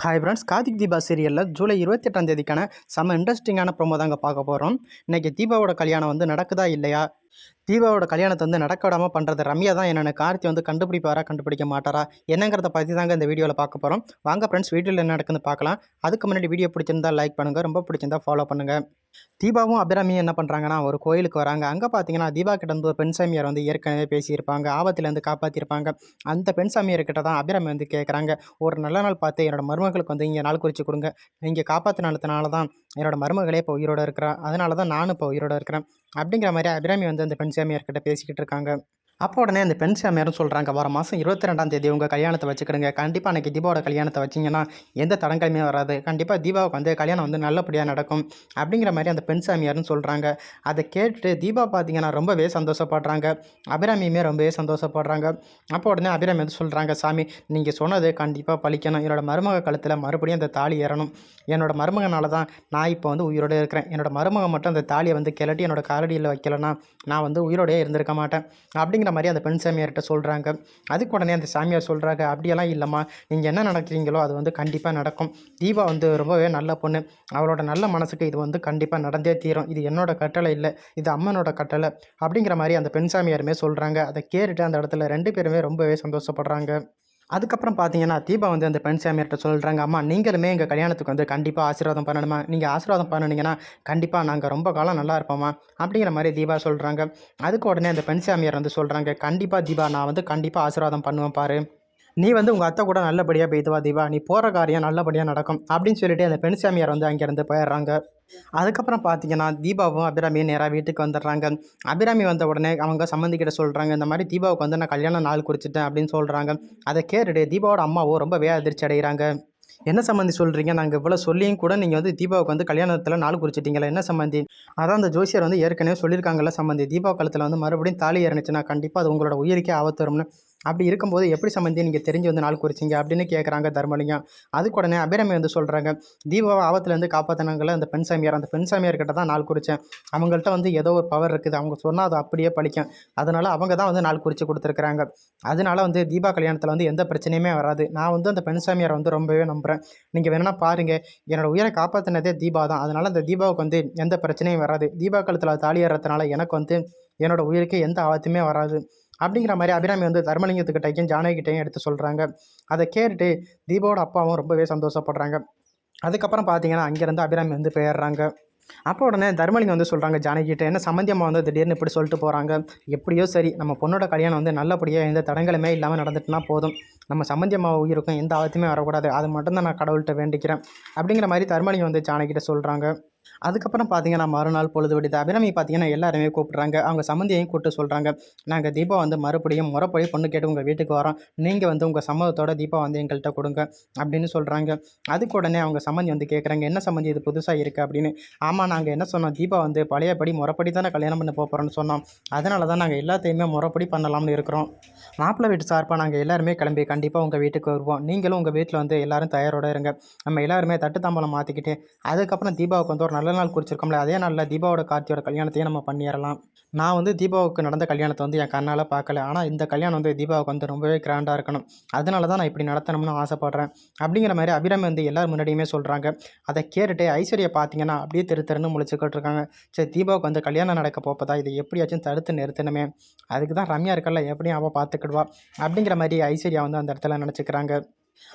Hi friends Karthik Deepa சீரியலில் ஜூலை இருபத்தெட்டாம் தேதிக்கான செம்ம இன்ட்ரெஸ்டிங்கான ப்ரோமோ தாங்க பார்க்க போகிறோம் இன்றைக்கி தீபாவோட கல்யாணம் வந்து நடக்குதா இல்லையா? தீபாவோட கல்யாணத்தை வந்து நடக்க விடாமல் பண்ணுறது ரம்யா தான் என்னென்ன கார்த்தி வந்து கண்டுபிடிப்பாரா கண்டுபிடிக்க மாட்டாரா என்னங்கிறத பற்றி தாங்க இந்த வீடியோவில் பார்க்க போகிறோம் வாங்க ஃப்ரெண்ட்ஸ் வீடியோவில் என்ன நடக்குதுன்னு பார்க்கலாம். அதுக்கு முன்னாடி வீடியோ பிடிச்சிருந்தா லைக் பண்ணுங்கள் ரொம்ப பிடிச்சிருந்தா ஃபாலோ பண்ணுங்கள் தீபாவும் அபிராமியும் என்ன பண்ணுறாங்கன்னா ஒரு கோயிலுக்கு வராங்க. அங்கே பார்த்தீங்கன்னா தீபா கிட்ட வந்து ஒரு பெண் சாமியார் வந்து ஏற்கனவே பேசியிருப்பாங்க ஆபத்துலேருந்து காப்பாற்றிருப்பாங்க அந்த பெண் சாமியார் கிட்ட தான் அபிராமி வந்து கேட்குறாங்க ஒரு நல்ல நாள் பார்த்து என்னோட மருமகளுக்கு வந்து இங்கே நாள் குறித்து கொடுங்க. நீங்கள் காப்பாற்றினாலத்தினால தான் என்னோட மருமகளே இப்போ உயிரோட இருக்கிறா. அதனால தான் நானும் இப்போ உயிரோட இருக்கிறேன். அப்படிங்கிற மாதிரி அபிராமி வந்து அந்த பெண் சாமியார்கிட்ட பேசிக்கிட்டு இருக்காங்க. அப்போ உடனே அந்த பெண் சாமியாரும் சொல்கிறாங்க வர மாதம் இருபத்தி ரெண்டாம் தேதி உங்கள் கல்யாணத்தை வச்சுக்கிடுங்க. கண்டிப்பாக அன்றைக்கி தீபாவோட கல்யாணத்தை வச்சிங்கன்னா எந்த தடங்கலுமே வராது. கண்டிப்பாக தீபாவுக்கு வந்து கல்யாணம் வந்து நல்லபடியாக நடக்கும். அப்படிங்கிற மாதிரி அந்த பெண் சாமியார்னு சொல்கிறாங்க அதை கேட்டுட்டு தீபா பார்த்தீங்கன்னா ரொம்பவே சந்தோஷப்படுறாங்க. அபிராமியுமே ரொம்பவே சந்தோஷப்படுறாங்க. அப்போ உடனே அபிராமி வந்து சொல்கிறாங்க சாமி நீங்கள் சொன்னது கண்டிப்பாக பழிக்கணும். என்னோடய மருமக கழுத்தில் மறுபடியும் அந்த தாலி ஏறணும். என்னோடய மருமகனால தான் நான் இப்போ வந்து உயிரோடு இருக்கிறேன். என்னோடய மருமகன் மட்டும் அந்த தாலியை வந்து கிளட்டி என்னோட காலடியில் வைக்கலன்னா நான் வந்து உயிரோடையே இருந்திருக்க மாட்டேன். அப்படிங்கிற மாதிரி அந்த பெண் சாமியார்கிட்ட சொல்கிறாங்க அதுக்கு உடனே அந்த சாமியார் சொல்கிறாங்க அப்படியெல்லாம் இல்லைம்மா. நீங்கள் என்ன நடக்கிறீங்களோ அது வந்து கண்டிப்பாக நடக்கும். தீபா வந்து ரொம்பவே நல்ல பொண்ணு. அவளோட நல்ல மனசுக்கு இது வந்து கண்டிப்பாக நடந்தே தீரும். இது என்னோட கட்டளை இல்லை. இது அம்மனோட கட்டளை. அப்படிங்கிற மாதிரி அந்த பெண் சாமியாருமே சொல்கிறாங்க அதை கேட்டுட்டு அந்த இடத்துல ரெண்டு பேருமே ரொம்பவே சந்தோஷப்படுறாங்க. அதுக்கப்புறம் பார்த்தீங்கன்னா தீபா வந்து அந்த பெண் சாமியார்கிட்ட சொல்கிறாங்க அம்மா நீங்களுமே எங்கள் கல்யாணத்துக்கு வந்து கண்டிப்பாக ஆசீர்வாதம் பண்ணணுமா? நீங்கள் ஆசீர்வாதம் பண்ணினீங்கன்னா கண்டிப்பாக நாங்கள் ரொம்ப காலம் நல்லா இருப்போமா அப்படிங்கிற மாதிரி தீபா சொல்கிறாங்க அதுக்கு உடனே அந்த பெண் சாமியார் வந்து சொல்கிறாங்க கண்டிப்பாக தீபா நான் வந்து கண்டிப்பாக ஆசீர்வாதம் பண்ணுவேன் பாரு. நீ வந்து உங்கள் அத்தை கூட நல்லபடியாக போய்த்துவா தீபா. நீ போகிற காரியம் நல்லபடியாக நடக்கும் அப்படின்னு சொல்லிட்டு அந்த பெண் சாமியார் வந்து அங்கேருந்து போயிடுறாங்க. அதுக்கப்புறம் பார்த்தீங்கன்னா தீபாவும் அபிராமியும் நேராக வீட்டுக்கு வந்துடுறாங்க. அபிராமி வந்த உடனே அவங்க சம்மந்திக்கிட்ட சொல்கிறாங்க இந்த மாதிரி தீபாவுக்கு வந்து நான் கல்யாணம் நாள் குறிச்சிட்டேன் அப்படின்னு சொல்கிறாங்க அதை கேட்டுட்டு தீபாவோட அம்மாவோ ரொம்பவே அதிர்ச்சி அடைகிறாங்க என்ன சம்மந்தி சொல்கிறீங்க நாங்கள் இவ்வளோ சொல்லியும் கூட நீங்கள் வந்து தீபாவுக்கு வந்து கல்யாணத்தில் நாள் குறிச்சிட்டீங்களா என்ன சம்மந்தி? அதான் அந்த ஜோசியர் வந்து ஏற்கனவே சொல்லியிருக்காங்கல்ல சம்மந்தி தீபா காலத்தில் வந்து மறுபடியும் தாலி ஏறினுச்சுன்னா கண்டிப்பாக அது உங்களோட உயிருக்கே ஆபத்து வரும்னு. அப்படி இருக்கும்போது எப்படி சம்மந்தி நீங்கள் தெரிஞ்சு வந்து நாள் குறிச்சிங்க அப்படின்னு கேட்குறாங்க தர்மலிங்கம். அதுக்கு உடனே அபிராமி வந்து சொல்கிறாங்க தீபாவை ஆபத்துலேருந்து காப்பாற்றினாங்களே அந்த பெண் சாமியார் அந்த பெண் சாமியார் கிட்ட தான் நாள் குறித்தேன் அவங்கள்ட்ட வந்து ஏதோ ஒரு பவர் இருக்குது அவங்க சொன்னால் அது அப்படியே பழிக்கும். அதனால் அவங்க தான் வந்து நாள் குறித்து கொடுத்துருக்குறாங்க. அதனால வந்து தீபா கல்யாணத்தில் வந்து எந்த பிரச்சனையுமே வராது. நான் வந்து அந்த பெண் சாமியாரை வந்து ரொம்பவே நம்புகிறேன் நீங்கள் வேணால் பாருங்கள் என்னோடய உயிரை காப்பாற்றினதே தீபா தான். அதனால் அந்த தீபாவுக்கு வந்து எந்த பிரச்சனையும் வராது. தீபா காலத்தில் தாலி ஏறதுனால எனக்கு வந்து என்னோடய உயிருக்கு எந்த ஆபத்துமே வராது. அப்படிங்கிற மாதிரி அபிராமி வந்து தர்மலிங்கத்துக்கிட்டையும் ஜானகிட்டையும் எடுத்து சொல்கிறாங்க அதை கேட்டுட்டு தீபாவோட அப்பாவும் ரொம்பவே சந்தோஷப்படுறாங்க. அதுக்கப்புறம் பார்த்தீங்கன்னா அங்கேருந்து அபிராமி வந்து போயிடுறாங்க. அப்போ உடனே தர்மலிங்கம் வந்து சொல்கிறாங்க ஜானகிட்ட என்ன சம்மந்தியமாக வந்து திடீர்னு இப்படி சொல்லிட்டு போகிறாங்க எப்படியோ சரி நம்ம பொண்ணோட கல்யாணம் வந்து நல்லபடியாக எந்த தடங்களுமே இல்லாமல் நடந்துட்டுனா போதும். நம்ம சம்மந்தியமாக உயிருக்கும் எந்த ஆபத்துமே வரக்கூடாது. அது மட்டும்தான் நான் கடவுள்கிட்ட வேண்டிக்கிறேன். அப்படிங்கிற மாதிரி தர்மலிங்கம் வந்து ஜானகிட்ட சொல்கிறாங்க அதுக்கப்புறம் பார்த்தீங்கன்னா மறுநாள் பொழுது விடுது அபிராமி பார்த்தீங்கன்னா எல்லாருமே கூப்பிட்றாங்க. அவங்க சம்மந்தியையும் கூப்பிட்டு சொல்கிறாங்க நாங்கள் தீபா வந்து மறுபடியும் முறைப்படி பொண்ணு கேட்டு உங்கள் வீட்டுக்கு வரோம். நீங்கள் வந்து உங்கள் சம்மதத்தோட தீபா வந்து எங்கள்கிட்ட கொடுங்க அப்படின்னு சொல்கிறாங்க அதுக்கு உடனே அவங்க சம்மந்தி வந்து கேட்குறாங்க என்ன சம்மந்தி இது புதுசாக இருக்குது அப்படின்னு. ஆமாம் நாங்கள் என்ன சொன்னோம்? தீபா வந்து பழையபடி முறைப்படி தானே கல்யாணம் பண்ண போகிறோம்னு சொன்னோம். அதனால தான் நாங்கள் எல்லாத்தையுமே முறைப்படி பண்ணலாம்னு இருக்கிறோம். மாப்பிள்ளை வீட்டு சார்பாக நாங்கள் எல்லாருமே கிளம்பி கண்டிப்பாக உங்கள் வீட்டுக்கு வருவோம். நீங்களும் உங்கள் வீட்டில் வந்து எல்லோரும் தயாரோட இருங்க. நம்ம எல்லாருமே தட்டு தாம்பலம் மாற்றிக்கிட்டு அதுக்கப்புறம் தீபாவுக்கு வந்து ஒரு நல்ல நாள் குறிச்சிருக்கோம்ல அதே நாளில் தீபாவோட கார்த்தியோட கல்யாணத்தையும் நம்ம பண்ணிடலாம் நான் வந்து தீபாவுக்கு நடந்த கல்யாணத்தை வந்து என் கண்ணால் பார்க்கல. ஆனால் இந்த கல்யாணம் வந்து தீபாவுக்கு வந்து ரொம்பவே கிராண்டாக இருக்கணும். அதனால தான் நான் இப்படி நடத்தணும்னு ஆசைப்பட்றேன். அப்படிங்கிற மாதிரி அபிராமி வந்து எல்லார் முன்னாடியுமே சொல்கிறாங்க அதை கேட்டுட்டு ஐஸ்வர்யா பார்த்தீங்கன்னா அப்படியே தெரு தெருன்னு முழிச்சுக்கிட்டு இருக்காங்க. சரி தீபாவுக்கு வந்து கல்யாணம் நடக்க போப்பதா இதை எப்படியாச்சும் தடுத்து நிறுத்தணுமே. அதுக்கு தான் ரம்யா இருக்கல எப்படியும் அவள் பார்த்துக்கிடுவா. அப்படிங்கிற மாதிரி ஐஸ்வர்யா வந்து அந்த இடத்துல நினச்சிக்கிறாங்க.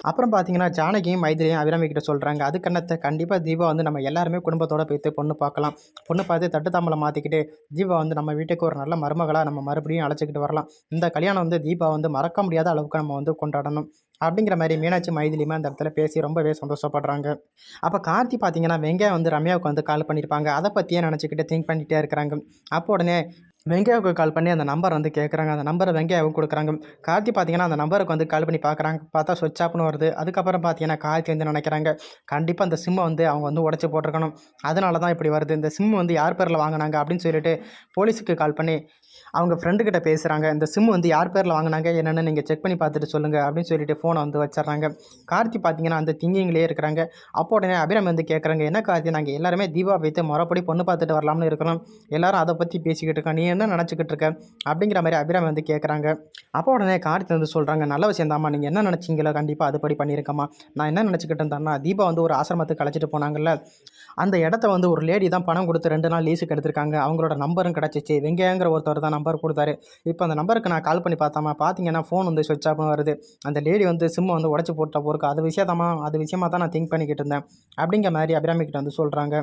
அப்புறம் பார்த்தீங்கன்னா ஜானகியும் மைதிரியும் அபிராமி கிட்ட சொல்கிறாங்க அதுக்கன்னத்தை கண்டிப்பாக தீபா வந்து நம்ம எல்லாருமே குடும்பத்தோடு போய்த்து பொண்ணு பார்க்கலாம். பொண்ணு பார்த்து தட்டு தாம்பலம் மாற்றிக்கிட்டு தீபா வந்து நம்ம வீட்டுக்கு ஒரு நல்ல மருமகளாக நம்ம மறுபடியும் அழைச்சிக்கிட்டு வரலாம். இந்த கல்யாணம் வந்து தீபா வந்து மறக்க முடியாத அளவுக்கு நம்ம வந்து கொண்டாடணும். அப்படிங்கிற மாதிரி மீனாட்சி மைதிலியுமே அந்த இடத்துல பேசி ரொம்பவே சந்தோஷப்படுறாங்க. அப்போ கார்த்தி பார்த்தீங்கன்னா வெங்காயம் வந்து ரம்யாவுக்கு வந்து கால் பண்ணியிருப்பாங்க அதை பற்றியே நினச்சிக்கிட்டு திங்க் பண்ணிகிட்டே இருக்கிறாங்க. அப்போ உடனே வெங்காயாவுக்கு கால் பண்ணி அந்த நம்பர் வந்து கேட்குறாங்க அந்த நம்பரை வெங்காயாவுக்கு கொடுக்குறாங்க. கார்த்தி பார்த்தீங்கன்னா அந்த நம்பருக்கு வந்து கால் பண்ணி பார்க்குறாங்க பார்த்தா சுவிட்ச் ஆப்னு வருது. அதுக்கப்புறம் பார்த்தீங்கன்னா கார்த்தி வந்து நினைக்கிறாங்க. கண்டிப்பாக அந்த சிம்மை வந்து அவங்க வந்து உடச்சி போட்டிருக்கணும். அதனால தான் இப்படி வருது. இந்த சிம் வந்து யார் பேரில் வாங்கினாங்க அப்படின்னு சொல்லிட்டு போலீஸுக்கு கால் பண்ணி அவங்க ஃப்ரெண்டுக்கிட்ட பேசுகிறாங்க இந்த சிம் வந்து யார் பேரில் வாங்கினாங்க? என்னென்னு நீங்கள் செக் பண்ணி பார்த்துட்டு சொல்லுங்கள் அப்படின்னு சொல்லிட்டு ஃபோனை வந்து வச்சிடுறாங்க. கார்த்தி பார்த்தீங்கன்னா அந்த திங்கிங்லேயே இருக்கிறாங்க. அப்போ உடனே அபிராமி வந்து கேட்குறாங்க என்ன கார்த்தி? நாங்கள் எல்லாருமே தீபா வைத்து மறுபடி பொண்ணு பார்த்துட்டு வரலாம்னு இருக்கிறோம். எல்லாரும் அதை பற்றி பேசிக்கிட்டு இருக்கோம். நீ என்ன நினச்சிக்கிட்டு இருக்க? அப்படிங்கிற மாதிரி அபிராமி வந்து கேட்குறாங்க அப்போ உடனே கார்த்தி வந்து சொல்கிறாங்க நல்ல விஷயம் தாம்மா நீங்கள் என்ன நினச்சிங்களோ கண்டிப்பாக அதுபடி பண்ணியிருக்கம்மா நான் என்ன நினச்சிக்கிட்டு இருந்தேன்னா தீபா வந்து ஒரு ஆசிரமத்துக்கு அழைச்சிட்டு போனாங்கல்ல. அந்த இடத்த வந்து ஒரு லேடி தான் பணம் கொடுத்து ரெண்டு நாள் லீஸுக்கு எடுத்திருக்காங்க. அவங்களோட நம்பரும் கிடச்சிச்சு. வெங்கையாங்கிற ஒருத்தர் தான் நம்பர் கொடுத்தாரு. இப்போ அந்த நம்பருக்கு நான் கால் பண்ணி பார்த்தாமா பார்த்தீங்கன்னா ஃபோன் வந்து சுவிட்ச் ஆஃப் வருது. அந்த லேடி வந்து சிம்மை வந்து உடச்சி போட்ட போருக்கு அது விஷயத்தாமா அது விஷயமா தான் நான் திங்க் பண்ணிக்கிட்டு இருந்தேன். அப்படிங்கிற மாதிரி அபிராமிக்கிட்ட வந்து சொல்கிறாங்க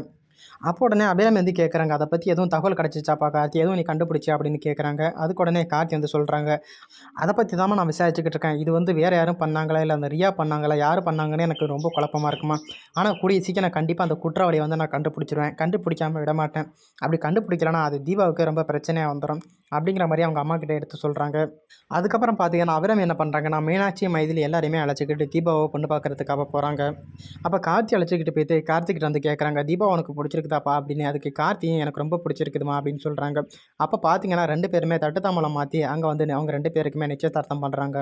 அப்போ உடனே அபிராமி வந்து கேட்குறாங்க அதை பற்றி எதுவும் தகவல் கிடச்சிச்சாப்பா கார்த்தி? எதுவும் நீ கண்டுபிடிச்சி அப்படின்னு கேட்குறாங்க அதுக்கு உடனே கார்த்தி வந்து சொல்கிறாங்க அதை பற்றி தான் நான் விசாரிச்சுக்கிட்டு இருக்கேன். இது வந்து வேறு யாரும் பண்ணாங்களா? இல்லை அந்த ரியா பண்ணாங்களா? யார் பண்ணாங்கன்னு எனக்கு ரொம்ப குழப்பமா இருக்குமா? ஆனால் கூடிய சீக்கிரம் நான் கண்டிப்பாக அந்த குற்றவாளியை வந்து நான் கண்டுபிடிச்சிருவேன். கண்டுபிடிக்காமல் விட மாட்டேன். அப்படி கண்டுபிடிக்கலனா அது தீபாவுக்கு ரொம்ப பிரச்சனையாக வந்துடும் அப்படிங்கிற மாதிரி அவங்க அம்மா கிட்டே எடுத்து சொல்கிறாங்க அதுக்கப்புறம் பார்த்தீங்கன்னா அவரம் என்ன பண்ணுறாங்கன்னா மீனாட்சி மைதிலி எல்லாரையுமே அழைச்சிக்கிட்டு தீபாவை பொண்ணு பார்க்குறதுக்காக போகிறாங்க அப்போ கார்த்தி அழைச்சிக்கிட்டு போயிட்டு கார்த்திகிட்ட வந்து கேட்குறாங்க தீபா உனக்கு பிடிச்சிருக்கு பிடிச்சிருக்குதாப்பா அப்படின்னு. அதுக்கு கார்த்தியும் எனக்கு ரொம்ப பிடிச்சிருக்குதுமா அப்படின்னு சொல்கிறாங்க அப்போ பார்த்தீங்கன்னா ரெண்டு பேருமே தட்டுத்தாமலம் மாற்றி அங்கே வந்து அவங்க ரெண்டு பேருக்குமே நிச்சயதார்த்தம் பண்ணுறாங்க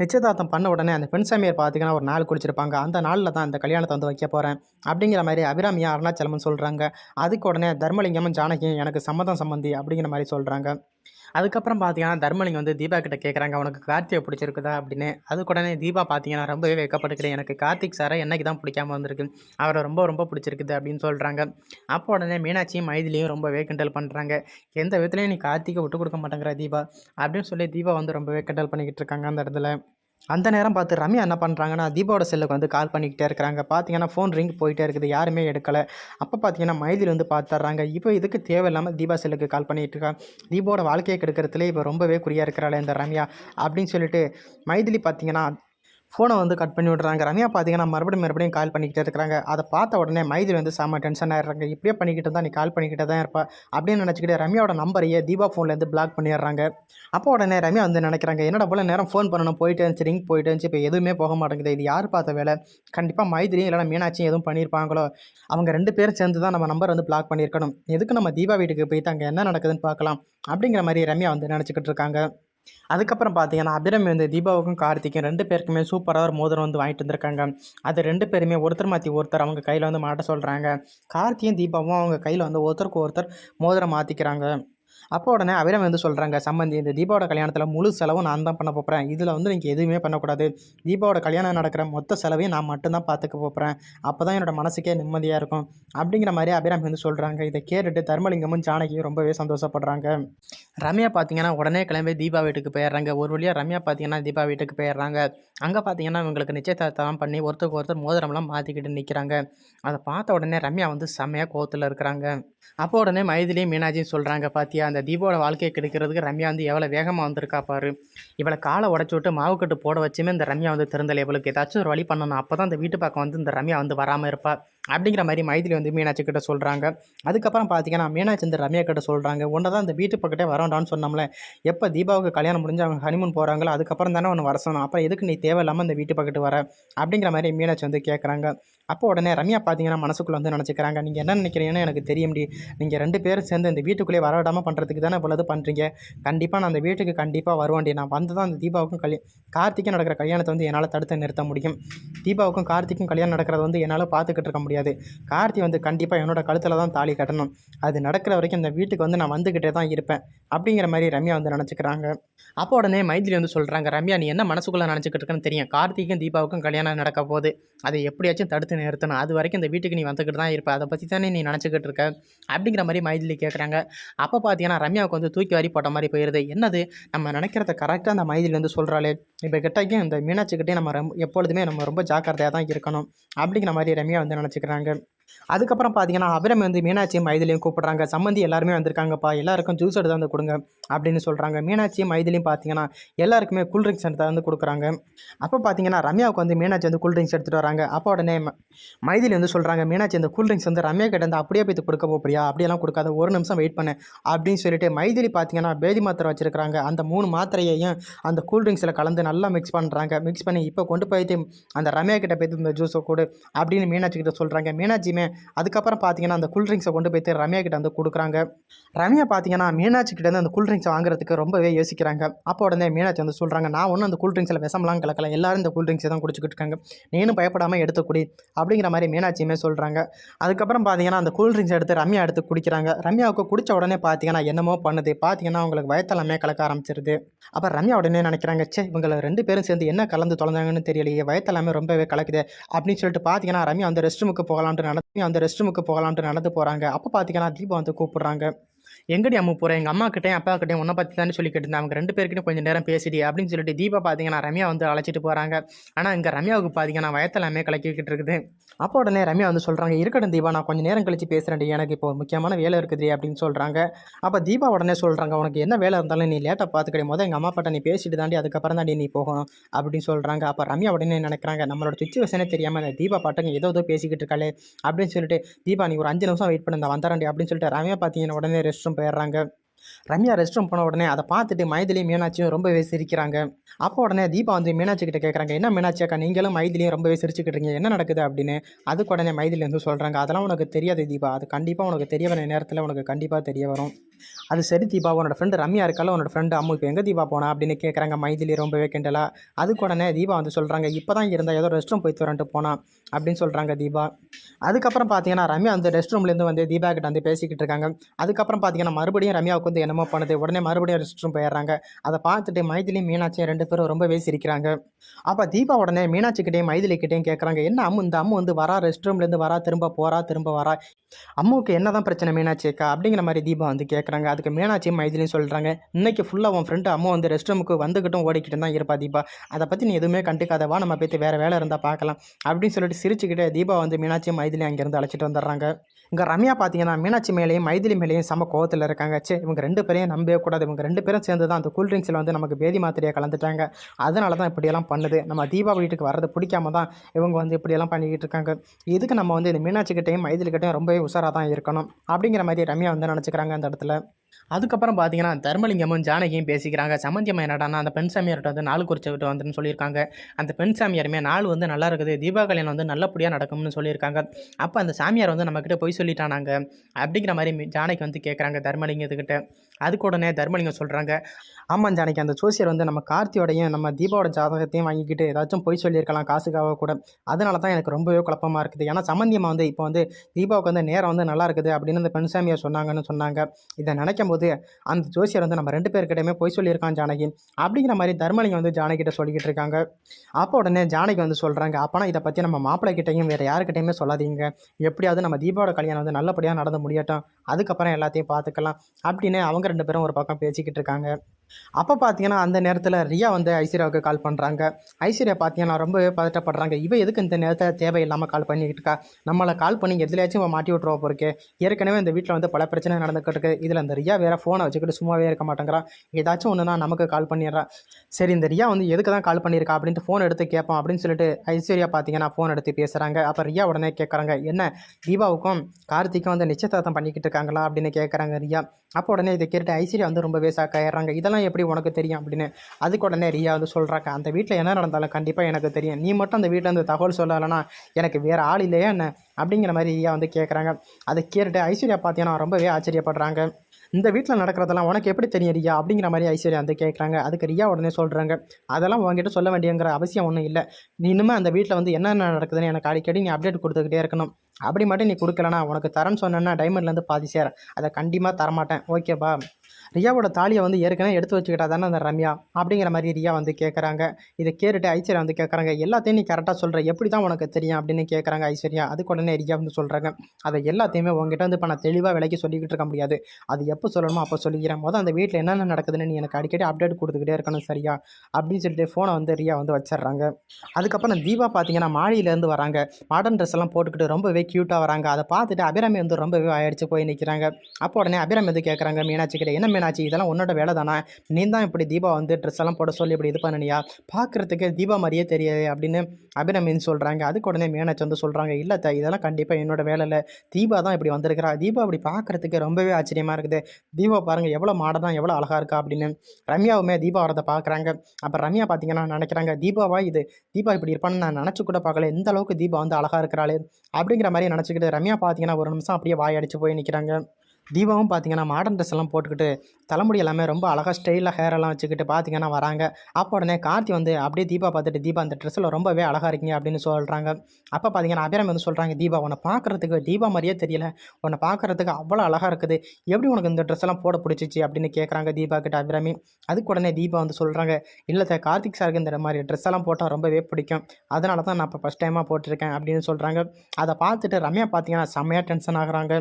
நிச்சயதார்த்தம் பண்ண உடனே அந்த பெண் சாமியார் பார்த்தீங்கன்னா ஒரு நாள் குடிச்சிருப்பாங்க அந்த நாளில் தான் அந்த கல்யாணத்தை வந்து வைக்க போகிறேன் அப்படிங்கிற மாதிரி அபிராமியா அருணாச்சலம்னு சொல்கிறாங்க அதுக்கு உடனே தர்மலிங்கமும் ஜானகியும் எனக்கு சம்மதம் சம்மந்தி அப்படிங்கிற மாதிரி சொல்கிறாங்க அதுக்கப்புறம் பார்த்தீங்கன்னா தர்மலிங்கம் வந்து தீபா கிட்ட கேட்குறாங்க உனக்கு கார்த்திகை பிடிச்சிருக்குதா? அப்படின்னு. அதுக்கு உடனே தீபா பார்த்தீங்கன்னா ரொம்பவே வைக்கப்படுகிறேன் எனக்கு கார்த்திக் சாரை என்னைக்கு தான் பிடிக்காம வந்திருக்கு? அவரை ரொம்ப ரொம்ப பிடிச்சிருக்குது அப்படின்னு சொல்கிறாங்க அப்போ உடனே மீனாட்சியும் மைதிலியும் ரொம்பவே கிண்டல் பண்ணுறாங்க எந்த விதத்துலையும் நீ கார்த்திகை விட்டு கொடுக்க மாட்டேங்கிற தீபா அப்படின்னு சொல்லி தீபா வந்து ரொம்பவே கிண்டல் பண்ணிக்கிட்டு இருக்காங்க அந்த இடத்துல. அந்த நேரம் பார்த்து ரம்யா என்ன பண்ணுறாங்கன்னா தீபாவோட செல்லுக்கு வந்து கால் பண்ணிக்கிட்டே இருக்கிறாங்க. பார்த்தீங்கன்னா ஃபோன் ரிங் போயிட்டே இருக்குது. யாருமே எடுக்கலை. அப்போ பார்த்தீங்கன்னா மைதில் வந்து பார்த்துட்றாங்க. இப்போ இதுக்கு தேவையில்லாமல் தீபா செல்லுக்கு கால் பண்ணிகிட்டு இருக்கா. தீபாவோட வாழ்க்கையை கெடுக்கிறதுலே இப்போ ரொம்பவே குறியாக இருக்கிறாள் இந்த ரம்யா அப்படின்னு சொல்லிட்டு மைதிலி பார்த்தீங்கன்னா ஃபோனை வந்து கட் பண்ணி விட்றாங்க. ரம்யா பார்த்தீங்கன்னா மறுபடியும் மறுபடியும் கால் பண்ணிக்கிட்டே இருக்கிறாங்க. அதை பார்த்த உடனே மைதில் வந்து செம்ம டென்ஷன் ஆகிடுறாங்க இப்படியே பண்ணிக்கிட்டு தான் நீ கால் பண்ணிக்கிட்டே தான் இருப்பா அப்படின்னு நினச்சிக்கிட்டு ரம்யாவோட நம்பரையே தீபா ஃபோன்லேருந்து பிளாக் பண்ணிடுறாங்க. அப்போ உடனே ரம்யா வந்து நினைக்கிறாங்க என்னடா போல நேரம் ஃபோன் பண்ணணும்? போயிட்டு இருந்துச்சு ரிங் போயிட்டு இருந்துச்சு இப்போ எதுவுமே போக மாட்டேங்குது. இது யார் பார்த்த வேலை? கண்டிப்பாக மைதிரியும் இல்லைனா மீனாட்சியும் எதுவும் பண்ணியிருப்பாங்களோ? அவங்க ரெண்டு பேரும் சேர்ந்து தான் நம்ம நம்பர் வந்து பிளாக் பண்ணியிருக்கணும். எதுக்கு நம்ம தீபா வீட்டுக்கு போயிட்டு அங்கே என்ன நடக்குதுன்னு பார்க்கலாம்? அப்படிங்கிற மாதிரி ரம்யா வந்து நினச்சிக்கிட்டு இருக்காங்க. அதுக்கப்புறம் பார்த்தீங்கன்னா அபிராமி வந்து தீபாவுக்கும் கார்த்திக்கும் ரெண்டு பேருக்குமே சூப்பராக ஒரு மோதிரம் வந்து வாங்கிட்டு வந்திருக்காங்க. அது ரெண்டு பேருமே ஒருத்தர் மாற்றி ஒருத்தர் அவங்க கையில் வந்து மாட்ட சொல்கிறாங்க கார்த்தியும் தீபாவும் அவங்க கையில் வந்து ஒருத்தருக்கு ஒருத்தர் மோதிரம் மாற்றிக்கிறாங்க அப்போ உடனே அபிராமி வந்து சொல்கிறாங்க சம்மந்தி இந்த தீபாவோட கல்யாணத்தில் முழு செலவும் நான் தான் பண்ண போகிறேன் இதில் வந்து நீங்கள் எதுவுமே பண்ணக்கூடாது. தீபாவோட கல்யாணம் நடக்கிற மொத்த செலவையும் நான் மட்டும்தான் பார்த்துக்க போகிறேன் அப்போ தான் என்னோட மனசுக்கே நிம்மதியாக இருக்கும். அப்படிங்கிற மாதிரி அபிராமி வந்து சொல்கிறாங்க இதை கேட்டுட்டு தர்மலிங்கமும் ஜானகியும் ரொம்பவே சந்தோஷப்படுறாங்க. ரம்யா பார்த்தீங்கன்னா உடனே கிளம்பி தீபா வீட்டுக்கு போயிடுறாங்க. ஒரு வழியாக ரம்யா பார்த்தீங்கன்னா தீபா வீட்டுக்கு போயிடுறாங்க. அங்கே பார்த்தீங்கன்னா இவங்களுக்கு நிச்சயதார்த்தம் பண்ணி ஒருத்தருக்கு ஒருத்தர் மோதிரம்லாம் மாற்றிக்கிட்டு நிற்கிறாங்க அதை பார்த்த உடனே ரம்யா வந்து செம்மையாக கோவத்தில் இருக்கிறாங்க. அப்போ உடனே மைதிலியும் மீனாஜியும் சொல்கிறாங்க பார்த்தியா அந்த தீபாவோட வாழ்க்கையை கெடுக்கிறதுக்கு ரம்யா வந்து எவ்வளோ வேகமாக வந்திருக்கா பாரு. இவளை காலை உடச்சி விட்டு மாவு கட்டு போட வச்சுமே இந்த ரம்யா வந்து திறந்தல. இவளுக்கு ஏதாச்சும் ஒரு வழி பண்ணணும். அப்போ தான் இந்த வீட்டு பக்கம் வந்து இந்த ரம்யா வந்து வராமல் இருப்பா. அப்படிங்கிற மாதிரி மைதிலி வந்து மீனாட்சி கிட்ட சொல்கிறாங்க அதுக்கப்புறம் பார்த்தீங்கன்னா மீனாட்சி இந்த ரம்யா கிட்ட சொல்கிறாங்க ஒன்றை தான் இந்த வீட்டு பக்கத்தே வரண்டான்னு சொன்னோம்ல. எப்போ தீபாவுக்கு கல்யாணம் முடிஞ்சு அவங்க ஹனிமூன் போகிறாங்களோ அதுக்கப்புறம் தானே ஒன்று வர சொன்னோம் அப்புறம் எதுக்கு நீ தேவையில்லாமல் இந்த வீட்டு பக்கத்து வர? அப்படிங்கிற மாதிரி மீனாட்சி வந்து கேட்குறாங்க அப்போ உடனே ரம்யா பார்த்தீங்கன்னா மனசுக்குள்ளே வந்து நினச்சிக்கிறாங்க. நீங்கள் என்ன நினைக்கிறீங்கன்னு எனக்கு தெரிய முடியும் நீங்கள் ரெண்டு பேரும் சேர்ந்து இந்த வீட்டுக்குள்ளேயே வரவிடாமல் பண்ணுறதுக்கு தானே இவ்வளவு பண்ணுறீங்க கண்டிப்பாக நான் அந்த வீட்டுக்கு கண்டிப்பாக வருவேன்டி. நான் வந்து தான் அந்த தீபாவுக்கும் கல்யா கார்த்திக்கும் நடக்கிற கல்யாணத்தை வந்து என்னால் தடுத்து நிறுத்த முடியும். தீபாவுக்கும் கார்த்திக்கும் கல்யாணம் நடக்கிறது வந்து என்னால் பார்த்துக்கிட்டு இருக்க முடியாது. கார்த்தி வந்து கண்டிப்பாக என்னோட கழுத்தில் தான் தாலி கட்டணும். அது நடக்கிற வரைக்கும் இந்த வீட்டுக்கு வந்து நான் வந்துக்கிட்டே தான் இருப்பேன். அப்படிங்கிற மாதிரி ரம்யா வந்து நினச்சிக்கிறாங்க. அப்போ உடனே மைதிலி வந்து சொல்கிறாங்க ரம்யா நீ என்ன மனசுக்குள்ளே நினச்சிக்கிட்டு இருக்கன்னு தெரியும். கார்த்திக்கும் தீபாவுக்கும் கல்யாணம் நடக்க போகுது. அதை எப்படியாச்சும் தடுத்து நிறுத்தணும். அது வரைக்கும் இந்த வீட்டுக்கு நீ வந்துக்கிட்டு தான் இருப்ப. அதை பற்றி தானே நீ நினச்சிக்கிட்டு இருக்க? அப்படிங்கிற மாதிரி மைதிலி கேட்குறாங்க அப்போ பார்த்தீங்கன்னா ரம்யாவுக்கு வந்து தூக்கி வாரி போட்ட மாதிரி போயிடுது என்னது? நம்ம நினைக்கிறத கரெக்டாக அந்த மைதிலி வந்து சொல்கிறாளே இப்போ கிட்டக்கும் இந்த மீனாட்சிக்கிட்டே நம்ம ரொம்ப எப்பொழுதுமே நம்ம ரொம்ப ஜாக்கிரதையாக தான் இருக்கணும். அப்படிங்கிற மாதிரி ரம்யா வந்து நினச்சிக்கிறாங்க. அதுக்கப்புறம் பார்த்தீங்கன்னா அபிரம் வந்து மீனாட்சியும் மைதிலையும் கூப்பிட்றாங்க. சம்மந்தி எல்லாருமே வந்திருக்காங்கப்பா. எல்லாருக்கும் ஜூஸ் எடுத்து வந்து கொடுங்க அப்படின்னு சொல்கிறாங்க மீனாட்சியும் மைதிலையும் பார்த்தீங்கன்னா எல்லாருக்குமே கூல்ட்ரிங்க்ஸ் எடுத்து வந்து கொடுக்குறாங்க. அப்போ பார்த்தீங்கன்னா ரம்யாவுக்கு வந்து மீனாட்சி வந்து கூல்ட்ரிங்க்ஸ் எடுத்துகிட்டு வராங்க. அப்போ உடனே மைதிலி வந்து சொல்கிறாங்க மீனாட்சி அந்த கூல்ட்ரிங்க்ஸ் வந்து ரம்யா கிட்ட இருந்து அப்படியே போய் கொடுக்க போறியா? அப்படியெல்லாம் கொடுக்காத ஒரு நிமிஷம் வெயிட் பண்ணு அப்படின்னு சொல்லிட்டு மைதிலி பார்த்தீங்கன்னா பேதி மாத்திரை வச்சுருக்காங்க அந்த மூணு மாத்திரையையும் அந்த கூல்ட்ரிங்க்ஸில் கலந்து நல்லா மிக்ஸ் பண்ணுறாங்க மிக்ஸ் பண்ணி இப்போ கொண்டு போயிட்டு அந்த ரம்யா கிட்ட போயிட்டு இந்த ஜூஸை கொடு அப்படின்னு மீனாட்சி கிட்ட சொல்கிறாங்க மீனாட்சியுமே எல்லாத்தையுமே அதுக்கப்புறம் பார்த்தீங்கன்னா அந்த கூல்ட்ரிங்க்ஸை கொண்டு போய்த்து ரம்யா கிட்ட வந்து கொடுக்குறாங்க. ரம்யா பார்த்தீங்கன்னா மீனாட்சி கிட்ட வந்து அந்த கூல்ட்ரிங்க்ஸை வாங்குறதுக்கு ரொம்பவே யோசிக்கிறாங்க. அப்போ உடனே மீனாட்சி வந்து சொல்கிறாங்க நான் ஒன்றும் அந்த கூல்ட்ரிங்க்ஸில் விஷம்லாம் கலக்கல. எல்லாரும் இந்த கூல்ட்ரிங்க்ஸை தான் குடிச்சிக்கிட்டு இருக்காங்க. நீனும் பயப்படாமல் எடுத்து அப்படிங்கிற மாதிரி மீனாட்சியுமே சொல்கிறாங்க அதுக்கப்புறம் பார்த்தீங்கன்னா அந்த கூல்ட்ரிங்க்ஸ் எடுத்து ரம்யா எடுத்து குடிக்கிறாங்க. ரம்யாவுக்கு குடித்த உடனே பார்த்தீங்கன்னா என்னமோ பண்ணுது. பார்த்தீங்கன்னா அவங்களுக்கு வயத்தெல்லாமே கலக்க ஆரம்பிச்சிருது. அப்போ ரம்யா உடனே நினைக்கிறாங்க சே இவங்களை ரெண்டு பேரும் சேர்ந்து என்ன கலந்து தொலைஞ்சாங்கன்னு தெரியலையே. வயத்தெல்லாமே ரொம்பவே கலக்குது அப்படின்னு சொல்லிட்டு பார்த்தீங்கன்னா ரம்யா அந்த ரெஸ்ட் ரூமுக்கு போகலான்ட்டு நடந்து அந்த ரெஸ்ட் ரூமுக்கு போகலான்ட்டு நடந்து போகிறாங்க அப்போ பார்த்தீங்கன்னா தீபா வந்து கூப்பிடுறாங்க. எங்கடி அம்மா போகிறேன் எங்கள் அம்மா கிட்டே அப்பா கிட்டே உன்னை பற்றி தானே சொல்லி கேட்டு அவங்க ரெண்டு பேருக்கிட்டையும் கொஞ்சம் நேரம் பேசிடி அப்படின்னு சொல்லிட்டு தீபா பார்த்தீங்கன்னா ரம்யா வந்து அழைச்சிட்டு போகிறாங்க ஆனால் இங்கே ரம்யாவுக்கு பார்த்தீங்கன்னா வயத்தெல்லாமே கலக்கிக்கிட்டு இருக்குது. அப்போ உடனே ரம்யா வந்து சொல்கிறாங்க இருக்கட்டும் தீபா நான் கொஞ்சம் நேரம் கழிச்சு பேசுகிறேன் எனக்கு இப்போ முக்கியமான வேலை இருக்குது அப்படின்னு சொல்கிறாங்க அப்போ தீபா உடனே சொல்கிறாங்க உனக்கு என்ன வேலை இருந்தாலும் நீ லேட்டாக பார்த்துக்கிடும் போது எங்கள் அம்மா அப்பாட்ட நீ பேசிட்டு தாண்டி அதுக்கப்புறம் தாண்டி நீ போகணும் அப்படின்னு சொல்கிறாங்க அப்போ ரம்யா உடனே நினைக்கிறாங்க நம்மளோட சுச்சுவேஷனே தெரியாமல் இந்த தீபா பாட்டங்க ஏதோ ஏதோ பேசிக்கிட்டு இருக்காளே அப்படின்னு சொல்லிட்டு தீபா நீ ஒரு அஞ்சு நிமிஷம் வெயிட் பண்ணி வந்தாராண்டி அப்படின்னு சொல்லிட்டு ரம்யா பார்த்தீங்கன்னா உடனே ரெஸ்ட் ரூம் போயிடுறாங்க. ரம்யா ரெஸ்ட் ரூம் போன உடனே அதை பார்த்துட்டு மைதிலையும் மீனாட்சியும் ரொம்பவே சிரிக்கிறாங்க. அப்போ உடனே தீபா வந்து மீனாட்சி கிட்ட கேட்குறாங்க என்ன மீனாட்சி அக்கா நீங்களும் மைதிலையும் ரொம்பவே சிரிச்சுக்கிட்டு இருக்கீங்க. என்ன நடக்குது? அப்படின்னு. அதுக்கு உடனே மைதிலி வந்து சொல்கிறாங்க அதெல்லாம் உனக்கு தெரியாது தீபா. அது கண்டிப்பாக உனக்கு தெரிய வர நேரத்தில் உனக்கு கண்டிப்பாக தெரிய வரும். அது சரி தீபா உன்னோட ஃப்ரெண்டு ரம்யா இருக்கால உன்னோட ஃப்ரெண்டு அம்மு இப்போ எங்கே தீபா போனா அப்படின்னு கேட்குறாங்க மைதிலி ரொம்பவே கிண்டலா. அதுக்கு உடனே தீபா வந்து சொல்கிறாங்க இப்போ தான் இருந்தால் ஏதோ ரெஸ்ட் ரூம் போய் வரன்ட்டு போனா அப்படின்னு சொல்கிறாங்க தீபா. அதுக்கப்புறம் பார்த்தீங்கன்னா ரம்யா அந்த ரெஸ்ட் ரூம்லேருந்து வந்து தீபா கிட்ட வந்து பேசிக்கிட்டு இருக்காங்க. அதுக்கப்புறம் பார்த்தீங்கன்னா மறுபடியும் ரம்யாவுக்கு வந்து என்னமோ பண்ணுது. உடனே மறுபடியும் ரெஸ்ட் ரூம் போயிடுறாங்க. அதை பார்த்துட்டு மைதிலியும் மீனாட்சியும் ரெண்டு பேரும் ரொம்பவே சிரிக்கிறாங்க அப்போ தீபா உடனே மீனாட்சிக்கிட்டையும் மைதிலிக்கிட்டையும் கேட்குறாங்க என்ன அம்மு இந்த அம்மு வந்து வரா ரெஸ்ட் ரூம்லேருந்து வரா திரும்ப போகிறா திரும்ப வரா? அம்முவுக்கு என்ன தான் பிரச்சனை மீனாட்சிக்கா அப்படிங்கிற மாதிரி தீபா வந்து கேட்குறாங்க அதுக்கு மீனாட்சியும் மைதிலியும் சொல்கிறாங்க இன்னைக்கு ஃபுல்லாக உன் ஃப்ரெண்டு அம்மா வந்து ரெஸ்ட் ரூமுக்கு வந்துக்கிட்டும் ஓடிக்கிட்டு தான் இருப்பா தீபா. அதை பற்றி நீ எதுவுமே கண்டுக்காதவா நம்ம போய்த்து வேறு வேலை இருந்தால் பார்க்கலாம். அப்படின்னு சொல்லிட்டு சிரிச்சுக்கிட்டே தீபா வந்து மீனாட்சியும் மைதிலியும் அங்கேருந்து அழைச்சிட்டு வந்துடுறாங்க. இங்கே ரம்யா பார்த்தீங்கன்னா மீனாட்சி மேலேயும் மைதிலி மேலேயும் சம கோவத்தில் இருக்காங்க. சே இவங்க ரெண்டு பேரையும் நம்பவே கூடாது. இவங்க ரெண்டு பேரும் சேர்ந்து தான் அந்த கூல்ட்ரிங்க்ஸில் வந்து நமக்கு பேதி மாத்திரையை கலந்துட்டாங்க. அதனால தான் இப்படியெல்லாம் பண்ணுது. நம்ம தீபா வீட்டுக்கு வர்றது பிடிக்காம தான் இவங்க வந்து இப்படியெல்லாம் பண்ணிக்கிட்டு இருக்காங்க. இதுக்கு நம்ம வந்து இந்த மீனாட்சிக்கிட்டையும் மைதிலிக்கிட்டையும் ரொம்பவே உஷாராக தான் இருக்கணும். அப்படிங்கிற மாதிரி ரம்யா வந்து நினச்சிக்கிறாங்க அந்த இடத்துல. அதுக்கப்புறம் பார்த்தீங்கன்னா தர்மலிங்கமும் ஜானகியும் பேசிக்கிறாங்க. சமந்தியம் என்னடானா அந்த பெண் சாமியார்கிட்ட வந்து நாள் குறிச்சு விட்டு வந்துன்னு சொல்லியிருக்காங்க. அந்த பெண் சாமியாருமே நாள் வந்து நல்லா இருக்குது தீபா கல்யாணம் வந்து நல்லபடியாக நடக்கும்னு சொல்லியிருக்காங்க. அப்போ அந்த சாமியார் வந்து நம்மக்கிட்ட போய் சொல்லிட்டானாங்க. அப்படிங்கிற மாதிரி ஜானகி வந்து கேட்குறாங்க தர்மலிங்கத்துக்கிட்ட. அதுக்கு உடனே தர்மலிங்கம் சொல்கிறாங்க ஆமாம் ஜானகி அந்த ஜோசியர் வந்து நம்ம கார்த்தியோடையும் நம்ம தீபாவோட ஜாதகத்தையும் வாங்கிக்கிட்டு ஏதாச்சும் பொய் சொல்லியிருக்கலாம் காசுக்காக கூட. அதனால தான் எனக்கு ரொம்பவே குழப்பமாக இருக்குது. ஏன்னா சம்மந்தியம்மா வந்து இப்போ வந்து தீபாவுக்கு வந்து நேரம் வந்து நல்லா இருக்குது அப்படின்னு அந்த பெண்சாமியை சொன்னாங்கன்னு சொன்னாங்க. இதை நினைக்கும் போது அந்த ஜோசியர் வந்து நம்ம ரெண்டு பேர்கிட்டயுமே பொய் சொல்லியிருக்கான் ஜானகி. அப்படிங்கிற மாதிரி தர்மலிங்கம் வந்து ஜானகிட்ட சொல்லிக்கிட்டு இருக்காங்க. அப்போ உடனே ஜானகி வந்து சொல்கிறாங்க அப்போனா இதை பற்றி நம்ம மாப்பிள்ளை கிட்டையும் வேறு யாருக்கிட்டையுமே சொல்லாதீங்க. எப்படியாவது நம்ம தீபாவோட கல்யாணம் வந்து நல்லபடியாக நடந்து முடியட்டும். அதுக்கப்புறம் எல்லாத்தையும் பார்த்துக்கலாம். அப்படின்னு அவங்க ரெண்டு பேரும் ஒரு பக்கம் பேசிக்கிட்டு இருக்காங்க அப்போ பார்த்தீங்கன்னா அந்த நேரத்தில் ரியா வந்து ஐஸ்வர்யாவுக்கு கால் பண்ணுறாங்க ஐஸ்வர்யா பார்த்தீங்கன்னா ரொம்பவே பதட்டப்படுறாங்க. இவ எதுக்கு இந்த நேரத்தில் தேவையில்லாமல் கால் பண்ணிக்கிட்டு இருக்கா நம்மளை கால் பண்ணி எதுலையாச்சும் மாட்டி விட்ருவா போருக்கு ஏற்கனவே இந்த வீட்டில் வந்து பல பிரச்சனை நடந்துக்கிட்டு இருக்கு. இதில் இந்த ரியா வேற ஃபோனை வச்சுக்கிட்டு சும்மாவே இருக்க மாட்டேங்கிறா. ஏதாச்சும் ஒன்றுனா நமக்கு கால் பண்ணிடுறா. சரி இந்த ரியா வந்து எதுக்கு தான் கால் பண்ணியிருக்கா அப்படின்ட்டு ஃபோன் எடுத்து கேட்போம் அப்படின்னு சொல்லிட்டு ஐஸ்வர்யா பார்த்தீங்கன்னா ஃபோன் எடுத்து பேசுகிறாங்க அப்போ ரியா உடனே கேட்குறாங்க என்ன? தீபாவுக்கும் கார்த்திக்கும் வந்து நிச்சயதார்த்தம் பண்ணிக்கிட்டு இருக்காங்களா அப்படின்னு கேட்குறாங்க ரியா. அப்போ உடனே இதை கேட்டு ஐஸ்வர்யா வந்து ரொம்பவே சாக்காயிடுறாங்க இதெல்லாம் எப்படி உனக்கு தெரியும் அப்படின்னு? அதுக்கு உடனே ரியா வந்து சொல்கிறாங்க அந்த வீட்டில் என்ன நடந்தாலும் கண்டிப்பாக எனக்கு தெரியும். நீ மட்டும் அந்த வீட்டில் இருந்து தகவல் சொல்லலைன்னா எனக்கு வேறு ஆள் இல்லையா என்ன? அப்படிங்கிற மாதிரி ரியா வந்து கேட்குறாங்க அதை கேட்டுட்டு ஐஸ்வர்யா பார்த்தீங்கன்னா ரொம்பவே ஆச்சரியப்படுறாங்க. இந்த வீட்டில் நடக்கிறதெல்லாம் உனக்கு எப்படி தெரியும் ரியா? அப்படிங்கிற மாதிரி ஐஸ்வர்யா வந்து கேட்குறாங்க அதுக்கு ரியா உடனே சொல்கிறாங்க அதெல்லாம் உங்ககிட்ட சொல்ல வேண்டியங்கிற அவசியம் ஒன்றும் இல்லை. நீ இன்னுமே அந்த வீட்டில் வந்து என்னென்ன நடக்குதுன்னு எனக்கு அடிக்கடி நீ அப்டேட் கொடுத்துக்கிட்டே இருக்கணும். அப்படி மட்டும் நீ கொடுக்கலனா உனக்கு தரேன்னு சொன்னேன்னா டைமண்ட்லேருந்து பாதி சேர அதை கண்டிப்பாக தரமாட்டேன். ஓகேப்பா ரியாவோட தாலியை வந்து ஏற்கனவே எடுத்து வச்சுக்கிட்டா தானே அந்த ரம்யா? அப்படிங்கிற மாதிரி ரியா வந்து கேட்குறாங்க இதை கேட்டுட்டு ஐஸ்வர்யா வந்து கேட்குறாங்க எல்லாத்தையும் நீ கரெக்டாக சொல்கிற எப்படி தான் உனக்கு தெரியும் அப்படின்னு கேட்குறாங்க ஐஸ்வர்யா. அதுக்கு உடனே ரியா வந்து சொல்கிறாங்க அதை எல்லாத்தையுமே உங்ககிட்ட வந்து இப்போ நான் தெளிவாக விலைக்கு சொல்லிக்கிட்டு இருக்க முடியாது. அது எப்போ சொல்லணுமோ அப்போ சொல்லிக்கிறேன். மொதல் அந்த வீட்டில் என்னென்ன நடக்குதுன்னு நீ எனக்கு அடிக்கடி அப்டேட் கொடுத்துக்கிட்டே இருக்கணும் சரியா? அப்படின்னு சொல்லிட்டு ஃபோனை வந்து ரியா வந்து வச்சிடுறாங்க. அதுக்கப்புறம் தீபா பார்த்தீங்கன்னா மாடியிலேருந்து வராங்க. மாடர்ன் ட்ரெஸ் எல்லாம் போட்டுக்கிட்டு ரொம்பவே க்யூட்டாக வராங்க. அதை பார்த்துட்டு அபிராமி வந்து ரொம்பவே ஆயிடுச்சு. போய் நிற்கிறாங்க அப்போ உடனே அபிராமி வந்து கேட்குறாங்க மீனாட்சி கிட்ட என்ன மீனாட்சி? இதெல்லாம் உன்னோட வேலை தானே? நீ தான் இப்படி தீபா வந்து ட்ரெஸ் எல்லாம் போட சொல்லி இப்படி இது பண்ணனியா? பார்க்குறதுக்கு தீபா மாதிரியே தெரியாது அப்படின்னு அபிராமின்னு சொல்கிறாங்க அதுக்கு உடனே மீனாட்சி வந்து சொல்கிறாங்க இல்லை த இதெல்லாம் கண்டிப்பாக என்னோட வேலை இல்லை. தீபா தான் இப்படி வந்திருக்கிறா. தீபா இப்படி பார்க்குறதுக்கு ரொம்பவே ஆச்சரியமாக இருக்குது. தீபா பாருங்கள் எவ்வளோ மாடதான் எவ்வளோ அழகாக இருக்கா அப்படின்னு ரம்யாவுமே தீபா வரதை பார்க்குறாங்க. அப்போ ரம்யா பார்த்தீங்கன்னா நினைக்கிறாங்க தீபாவா இது? தீபா இப்படி இருப்பான்னு நான் நினச்சி கூட பார்க்கல. எந்த அளவுக்கு தீபா வந்து அழகாக இருக்கிறாளே அப்படிங்கிற மாதிரி மாதிரி நினச்சிக்கிட்டு ரம்யா பார்த்தீங்கன்னா ஒரு நிமிஷம் அப்படியே வாய் அடிச்சு போய் நிற்கிறாங்க தீபாவும் பார்த்தீங்கன்னா மாடர்ன் ட்ரெஸ் எல்லாம் போட்டுக்கிட்டு தலைமுடி எல்லாமே ரொம்ப அழகாக ஸ்டைலாக ஹேர் எல்லாம் வச்சுக்கிட்டு பார்த்தீங்கன்னா வராங்க. அப்போ உடனே கார்த்தி வந்து அப்படியே தீபா பார்த்துட்டு தீபா அந்த ட்ரெஸ்ஸில் ரொம்பவே அழகாக இருக்கீங்க அப்படின்னு சொல்கிறாங்க அப்போ பார்த்தீங்கன்னா அபிராமி வந்து சொல்கிறாங்க தீபா உன்னை பார்க்குறதுக்கு தீபா மாதிரியே தெரியல. உன்னை பார்க்குறதுக்கு அவ்வளோ அழகாக இருக்குது. எப்படி உனக்கு இந்த ட்ரெஸ் எல்லாம் போட பிடிச்சிச்சு? அப்படின்னு கேட்குறாங்க தீபா கிட்ட அபிராமி. அதுக்கு உடனே தீபா வந்து சொல்கிறாங்க இல்லை சார் கார்த்திக் சாருக்கு இந்த மாதிரி ட்ரெஸ் எல்லாம் போட்டால் ரொம்பவே பிடிக்கும். அதனால தான் நான் இப்போ ஃபஸ்ட் டைமாக போட்டிருக்கேன் அப்படின்னு சொல்கிறாங்க அதை பார்த்துட்டு ரம்யா பார்த்தீங்கன்னா செம்மையாக டென்ஷன் ஆகுறாங்க.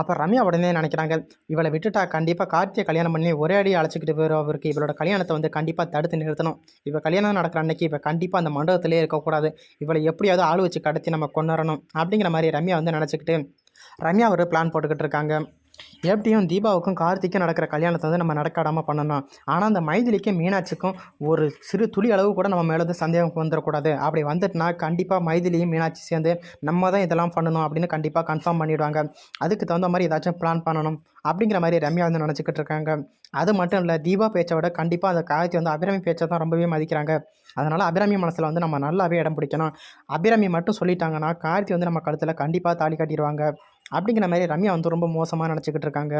அப்போ ரம்யா உடனே நினைக்கிறாங்க இவளை விட்டுட்டா கண்டிப்பாக கார்த்தியை கல்யாணம் பண்ணி ஒரே அடி அழைச்சிக்கிட்டு போயிடும் அவருக்கு இவளோட கல்யாணத்தை வந்து கண்டிப்பாக தடுத்து நிறுத்தணும். இவள் கல்யாணம் நடக்கிற அன்னைக்கு இப்போ கண்டிப்பாக அந்த மண்டபத்திலே இருக்கக்கூடாது. இவளை எப்படியாவது ஆள் வச்சு கடத்தி நம்ம கொண்டுறணும் அப்படிங்கிற மாதிரி ரம்யா வந்து நினச்சிக்கிட்டு ரம்யா ஒரு பிளான் போட்டுக்கிட்டு இருக்காங்க. எப்படியும் தீபாவுக்கும் கார்த்திக்கும் நடக்கிற கல்யாணத்தை வந்து நம்ம நடக்காடாமல் பண்ணணும். ஆனால் அந்த மைதிலிக்கும் மீனாட்சிக்கும் ஒரு சிறு துளி அளவு கூட நம்ம மேலே வந்து சந்தேகம் வந்துடக்கூடாது அப்படி வந்துட்டுனா கண்டிப்பாக மைதிலியும் மீனாட்சி சேர்ந்து நம்ம தான் இதெல்லாம் பண்ணணும் அப்படின்னு கண்டிப்பாக கன்ஃபார்ம் பண்ணிவிடுவாங்க அதுக்கு தகுந்த மாதிரி ஏதாச்சும் பிளான் பண்ணணும் அப்படிங்கிற மாதிரி ரம்யா வந்து நினச்சிக்கிட்டு இருக்காங்க. அது மட்டும் இல்லை தீபா பேச்சை விட கண்டிப்பாக அந்த காயத்தை வந்து அபிராமி பேச்சை தான் ரொம்பவே மதிக்கிறாங்க. அதனால் அபிராமி மனசில் வந்து நம்ம நல்லாவே இடம் பிடிக்கணும். அபிராமி மட்டும் சொல்லிட்டாங்கன்னா கார்த்தி வந்து நம்ம கழுத்தில் கண்டிப்பாக தாலி கட்டிடுவாங்க. அப்படிங்கிற மாதிரி ரம்யா வந்து ரொம்ப மோசமாக நினச்சிக்கிட்டு இருக்காங்க.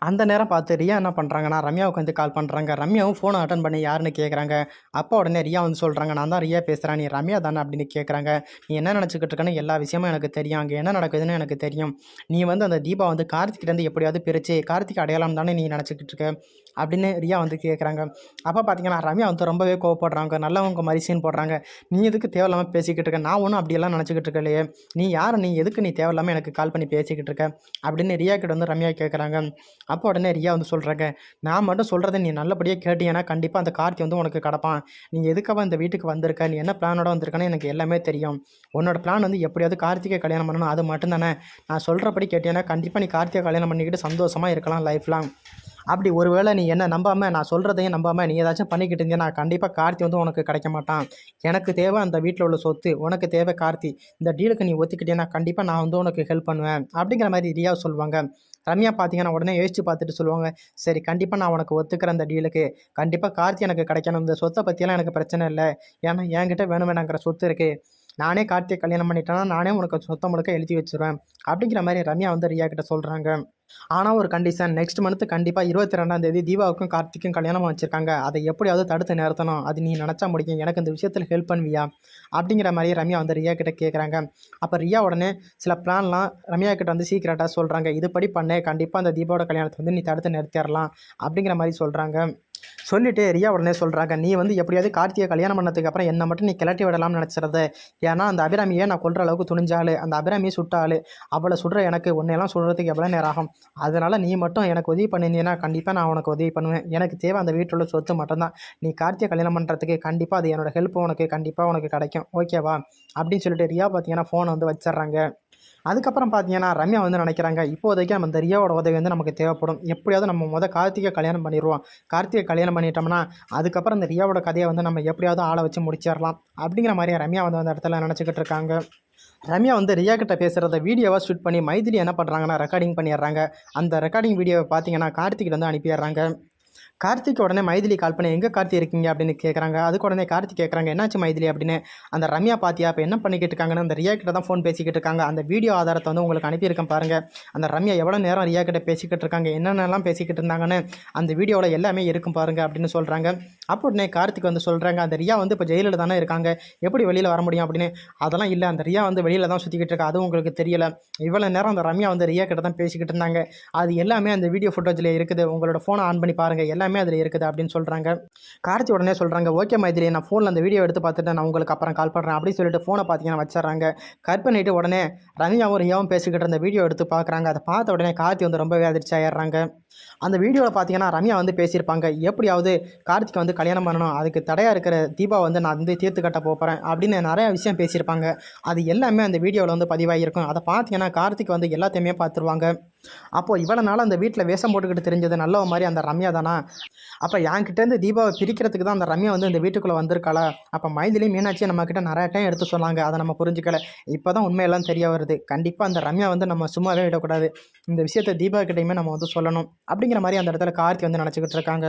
அந்த நேரம் பார்த்து ரியா என்ன பண்ணுறாங்கன்னா ரம்யாவுக்கு வந்து கால் பண்ணுறாங்க ரம்யாவும் ஃபோனை அட்டன் பண்ணி யாருன்னு கேட்குறாங்க அப்பா உடனே ரியா வந்து சொல்கிறாங்க நான் தான் ரியா பேசுகிறேன் நீ ரம்யா தானே? அப்படின்னு கேட்குறாங்க நீ என்ன நினச்சிக்கிட்டு இருக்கன்னு எல்லா விஷயமும் எனக்கு தெரியும். அங்கே என்ன நடக்குதுன்னு எனக்கு தெரியும். நீ வந்து அந்த தீபா வந்து கார்த்திகிட்டேருந்து எப்படியாவது பிரித்து கார்த்திக் அடையாளம் தானே நீ நினச்சிக்கிட்டு இருக்க? அப்படின்னு ரியா வந்து கேட்குறாங்க அப்போ பார்த்தீங்கன்னா ரம்யா வந்து ரொம்பவே கோவப்படுறாங்க. நல்லவங்க மாதிரி சீன் போடுறாங்க. நீ எதுக்கு தேவையில்லாமல் பேசிக்கிட்டு இருக்க? நான் ஒன்றும் அப்படியெல்லாம் நினச்சிக்கிட்டு இருக்கலையே. நீ யார்? நீ எதுக்கு நீ தேவையில்லாமல் எனக்கு கால் பண்ணி பேசிக்கிட்டு இருக்க? அப்படின்னு ரியா கிட்ட வந்து ரம்யா கேட்குறாங்க அப்போ உடனே ரியா வந்து சொல்கிறாங்க நான் மட்டும் சொல்கிறத நீ நல்லபடியாக கேட்டீங்கன்னா கண்டிப்பாக அந்த கார்த்தி வந்து உனக்கு கிடப்பான். நீ எதுக்காக இந்த வீட்டுக்கு வந்திருக்க? நீ என்ன பிளானோட வந்திருக்கன்னு எனக்கு எல்லாமே தெரியும். உன்னோட பிளான் வந்து எப்படியாவது கார்த்திகை கல்யாணம் பண்ணணும். அது மட்டும்தானே. நான் சொல்கிறபடி கேட்டீங்கன்னா கண்டிப்பாக நீ கார்த்திகை கல்யாணம் பண்ணிக்கிட்டு சந்தோஷமாக இருக்கலாம் லைஃப் லாங் அப்படி ஒருவேளை நீ என்ன நம்பாமல் நான் சொல்கிறதையும் நம்பாமல் நீ ஏதாச்சும் பண்ணிக்கிட்டு நான் கண்டிப்பாக கார்த்தி வந்து உனக்கு கிடைக்க மாட்டான். எனக்கு தேவை அந்த வீட்டில் உள்ள சொத்து உனக்கு தேவை கார்த்தி. இந்த டீலுக்கு நீ ஒத்துக்கிட்டேன்னா கண்டிப்பாக நான் வந்து உனக்கு ஹெல்ப் பண்ணுவேன். அப்படிங்கிற மாதிரி ரியா சொல்லுவாங்க ரம்யா பார்த்தீங்கன்னா உடனே யோசிச்சு பார்த்துட்டு சொல்லுவாங்க சரி கண்டிப்பாக நான் உனக்கு ஒத்துக்கிறேன் அந்த டீலுக்கு கண்டிப்பாக கார்த்தி எனக்கு கிடைக்கணும். இந்த சொத்தை பற்றியெல்லாம் எனக்கு பிரச்சனை இல்லை. ஏன்னா என்கிட்ட வேணும் வேணாங்கிற சொத்து இருக்குது நானே கார்த்திகை கல்யாணம் பண்ணிட்டேன்னா நானே உனக்கு சொத்த முழுக்க எழுதி வச்சுருவேன். அப்படிங்கிற மாதிரி ரம்யா வந்து ரியா கிட்ட சொல்கிறாங்க ஆனால் ஒரு கண்டிஷன் நெக்ஸ்ட் மந்த்து கண்டிப்பாக இருபத்தி ரெண்டாம் தேதி தீபாவுக்கும் கார்த்திக்கும் கல்யாணம் வச்சுருக்காங்க. அதை எப்படியாவது தடுத்து நிறுத்தணும். அது நீ நினச்சா முடியும் எனக்கு இந்த விஷயத்தில் ஹெல்ப் பண்ணுவியா? அப்படிங்கிற மாதிரி ரம்யா வந்து ரியா கிட்ட கேட்குறாங்க அப்போ ரியா உடனே சில பிளான்லாம் ரம்யா கிட்ட வந்து சீக்கிரட்டாக சொல்கிறாங்க இதுபடி பண்ணே. கண்டிப்பாக அந்த தீபாவோட கல்யாணத்தை வந்து நீ தடுத்து நிறுத்திடலாம். அப்படிங்கிற மாதிரி சொல்கிறாங்க சொல்லிட்டு ரியா உடனே சொல்கிறாங்க நீ வந்து எப்படியாவது கார்த்தியை கல்யாணம் பண்ணதுக்கு அப்புறம் என்னை மட்டும் நீ கிளட்டி விடலாம்னு நினச்சிருந்த. ஏன்னா அந்த அபிராமியை நான் கொள்கிற அளவுக்கு துணிஞ்சாள்? அந்த அபிராமியை சுட்டாள். அவளை சுடுற எனக்கு உன்னையெல்லாம் சுடுறதுக்கு எவ்வளோ நேரம் ஆகும்? அதனால் நீ மட்டும் எனக்கு உதவி பண்ணியிருந்தீங்கன்னா கண்டிப்பாக நான் உனக்கு உதவி பண்ணுவேன். எனக்கு தேவை அந்த வீட்டில் உள்ள சொத்து மட்டும்தான். நீ கார்த்தியை கல்யாணம் பண்ணுறதுக்கு கண்டிப்பாக அது என்னோட ஹெல்ப் உனக்கு கண்டிப்பாக உனக்கு கிடைக்கும். ஓகேவா அப்படின்னு சொல்லிட்டு ரியா பார்த்தீங்கன்னா ஃபோனை வந்து வச்சிடுறாங்க. அதுக்கப்புறம் பார்த்தீங்கன்னா ரம்யா வந்து நினைக்கிறாங்க இப்போதைக்கு நம்ம இந்த ரியாவோட உதவி வந்து நமக்கு தேவைப்படும். எப்படியாவது நம்ம முத கார்த்திகை கல்யாணம் பண்ணிடுவோம். கார்த்திகை கல்யாணம் பண்ணிட்டோம்னா அதுக்கப்புறம் இந்த ரியாவோட கதையை வந்து நம்ம எப்படியாவது ஆளை வச்சு முடிச்சிடலாம். அப்படிங்கிற மாதிரி ரம்யா வந்து அந்த இடத்துல நினச்சிக்கிட்டு இருக்காங்க. ரம்யா வந்து ரியா கிட்ட பேசுகிறத வீடியோவாக ஷூட் பண்ணி மைதிலி என்ன பண்ணுறாங்கன்னா ரெக்கார்டிங் பண்ணிடுறாங்க. அந்த ரெக்கார்டிங் வீடியோவை பார்த்தீங்கன்னா கார்த்திகிட்ட வந்து அனுப்பிடுறாங்க. கார்த்திக் உடனே மைதிலி கால் பண்ணி எங்கே கார்த்தி இருக்கீங்க? அப்படின்னு கேட்குறாங்க அதுக்கு உடனே கார்த்திக் கேட்குறாங்க என்னாச்சு மைதிலி? அப்படின்னு. அந்த ரம்யா பாத்தியா இப்போ என்ன பண்ணிக்கிட்டு இருக்காங்கன்னு அந்த ரியா கிட்ட தான் ஃபோன் பேசிக்கிட்டு இருக்காங்க. அந்த வீடியோ ஆதாரத்தை வந்து உங்களுக்கு அனுப்பியிருக்கேன் பாருங்கள் அந்த ரம்யா எவ்வளோ நேரம் ரியா கிட்ட பேசிக்கிட்டு இருக்காங்க என்னென்னலாம் பேசிக்கிட்டு இருந்தாங்கன்னு அந்த வீடியோவில் எல்லாமே இருக்கும் பாருங்கள் அப்படின்னு சொல்கிறாங்க அப்போ உடனே கார்த்திக் வந்து சொல்கிறாங்க அந்த ரியா வந்து இப்போ ஜெயிலில் தானே இருக்காங்க எப்படி வெளியில் வர முடியும்? அப்படின்னு. அதெல்லாம் இல்லை அந்த ரியா வந்து வெளியில் தான் சுற்றிக்கிட்டு இருக்கா அதுவும் உங்களுக்கு தெரியல. இவ்வளோ நேரம் அந்த ரம்யா வந்து ரியா கிட்ட தான் பேசிக்கிட்டு இருந்தாங்க. அது எல்லாமே அந்த வீடியோ ஃபுட்டேஜில் இருக்குது. உங்களோட ஃபோனை ஆன் பண்ணி பாருங்கள் எல்லாமே அதில் இருக்குது அப்படின்னு சொல்கிறாங்க கார்த்தி உடனே சொல்கிறாங்க ஓகே மைதிரி நான் ஃபோனில் அந்த வீடியோ எடுத்து பார்த்துட்டு நான் உங்களுக்கு அப்புறம் கால் பண்ணுறேன் அப்படின்னு சொல்லிட்டு ஃபோனை பார்த்தீங்கன்னா வச்சிடறாங்க. கட் பண்ணிவிட்டு உடனே ரம்யாவும் ரியாவும் பேசிக்கிட்டு இருந்த வீடியோ எடுத்து பார்க்குறாங்க. அதை பார்த்த உடனே கார்த்தி வந்து ரொம்பவே அதிர்ச்சி ஆயிடுறாங்க. அந்த வீடியோவில் பார்த்தீங்கன்னா ரம்யா வந்து பேசியிருப்பாங்க. எப்படியாவது கார்த்திக் வந்து கல்யாணம் பண்ணணும். அதுக்கு தடையாக இருக்கிற தீபா வந்து நான் வந்து தீர்த்து கட்ட போகிறேன் அப்படின்னு நிறைய விஷயம் பேசியிருப்பாங்க. அது எல்லாமே அந்த வீடியோவில் வந்து பதிவாகியிருக்கும். அதை பார்த்தீங்கன்னா கார்த்திக் வந்து எல்லாத்தையுமே பார்த்துருவாங்க. அப்போது இவ்வளோ நாள் அந்த வீட்டில் வேஷம் போட்டுக்கிட்டு தெரிஞ்சது நல்லவ மாதிரி அந்த ரம்யா தானா? அப்போ என்கிட்டேருந்து தீபாவை பிரிக்கிறதுக்கு தான் அந்த ரம்யா வந்து இந்த வீட்டுக்குள்ளே வந்திருக்காளா? அப்போ மைதிலையும் மீனாட்சியை நம்மக்கிட்ட நிறைய டைம் எடுத்து சொன்னாங்க. அதை நம்ம புரிஞ்சுக்கல. இப்போ தான் உண்மையெல்லாம் தெரிய வருது. கண்டிப்பாக அந்த ரம்யா வந்து நம்ம சும்மாவே விடக்கூடாது. இந்த விஷயத்தை தீபா கிட்டையுமே நம்ம வந்து சொல்லணும். அப்படிங்கிற மாதிரி அந்த இடத்துல கார்த்தி வந்து நினச்சிக்கிட்டு இருக்காங்க.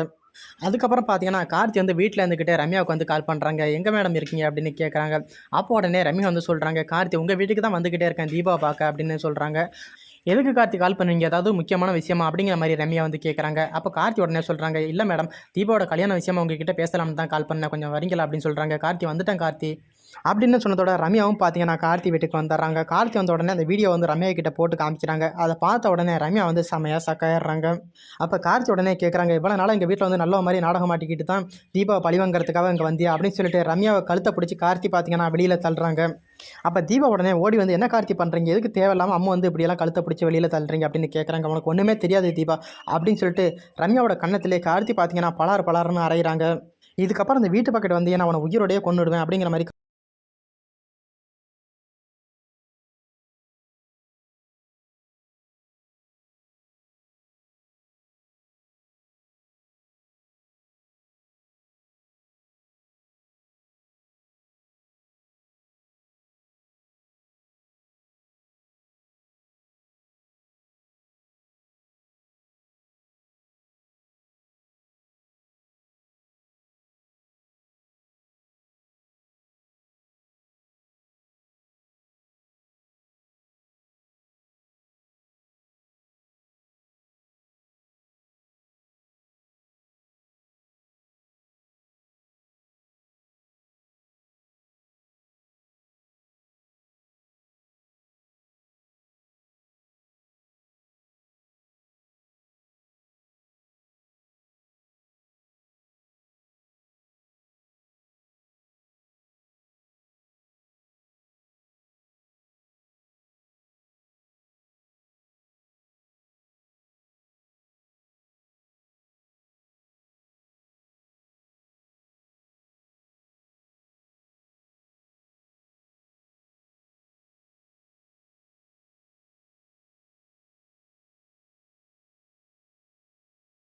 அதுக்கப்புறம் பார்த்தீங்கன்னா கார்த்தி வந்து வீட்டில் இருந்துக்கிட்டே ரம்யாவுக்கு வந்து கால் பண்ணுறாங்க எங்கே மேடம் இருக்கீங்க? அப்படின்னு கேட்குறாங்க அப்போ உடனே ரம்யா வந்து சொல்கிறாங்க கார்த்தி உங்கள் வீட்டுக்கு தான் வந்துக்கிட்டே இருக்கேன். தீபா பார்க்க அப்படின்னு சொல்கிறாங்க எதுக்கு கார்த்தி கால் பண்ணுவீங்க? ஏதாவது முக்கியமான விஷயமா? அப்படிங்கிற மாதிரி ரம்யா வந்து கேட்குறாங்க அப்போ கார்த்தி உடனே சொல்கிறாங்க இல்லை மேடம் தீபாவோட கல்யாண விஷயமா உங்ககிட்ட பேசலாம்னு தான் கால் பண்ணேன். கொஞ்சம் வரீங்களா? அப்படின்னு சொல்கிறாங்க கார்த்தி வந்துட்டேன் கார்த்தி. அப்படின்னு சொன்னதோட ரம்யாவும் பார்த்தீங்கன்னா கார்த்தி வீட்டுக்கு வந்துடுறாங்க. கார்த்தி வந்த உடனே அந்த வீடியோ வந்து ரம்யா கிட்ட போட்டு காமிக்கிறாங்க. அதை பார்த்த உடனே ரம்யா வந்து செமையாக சக்காயிடுறாங்க அப்போ கார்த்தி உடனே கேட்குறாங்க இவ்வளோ நாளாக எங்கள் வீட்டில் வந்து நல்ல மாதிரி நாடகம் மாட்டிக்கிட்டு தான் தீபாவை பழிவாங்கிறதுக்காக இங்கே வந்தியா? அப்படின்னு சொல்லிட்டு ரம்யாவை கழுத்தை பிடிச்சி கார்த்தி பார்த்தீங்கன்னா வெளியில் தள்ளுறாங்க. அப்போ தீபா உடனே ஓடி வந்து என்ன கார்த்தி பண்ணுறீங்க எதுக்கு தேவையில்லாமல் அம்மா வந்து இப்படியெல்லாம் கழுத்தை பிடிச்சி வெளியில் தள்ளுறீங்க? அப்படின்னு கேட்குறாங்க உனக்கு ஒன்றுமே தெரியாது தீபா அப்படின்னு சொல்லிட்டு ரம்யாவோட கண்ணத்திலே கார்த்தி பார்த்தீங்கன்னா பலார் பலார்னு அரைகிறாங்க இதுக்கப்புறம் இந்த வீட்டு பக்கெட் வந்து நான் அவனை உயிரோடையே கொண்டுடுவேன் அப்படிங்கிற மாதிரி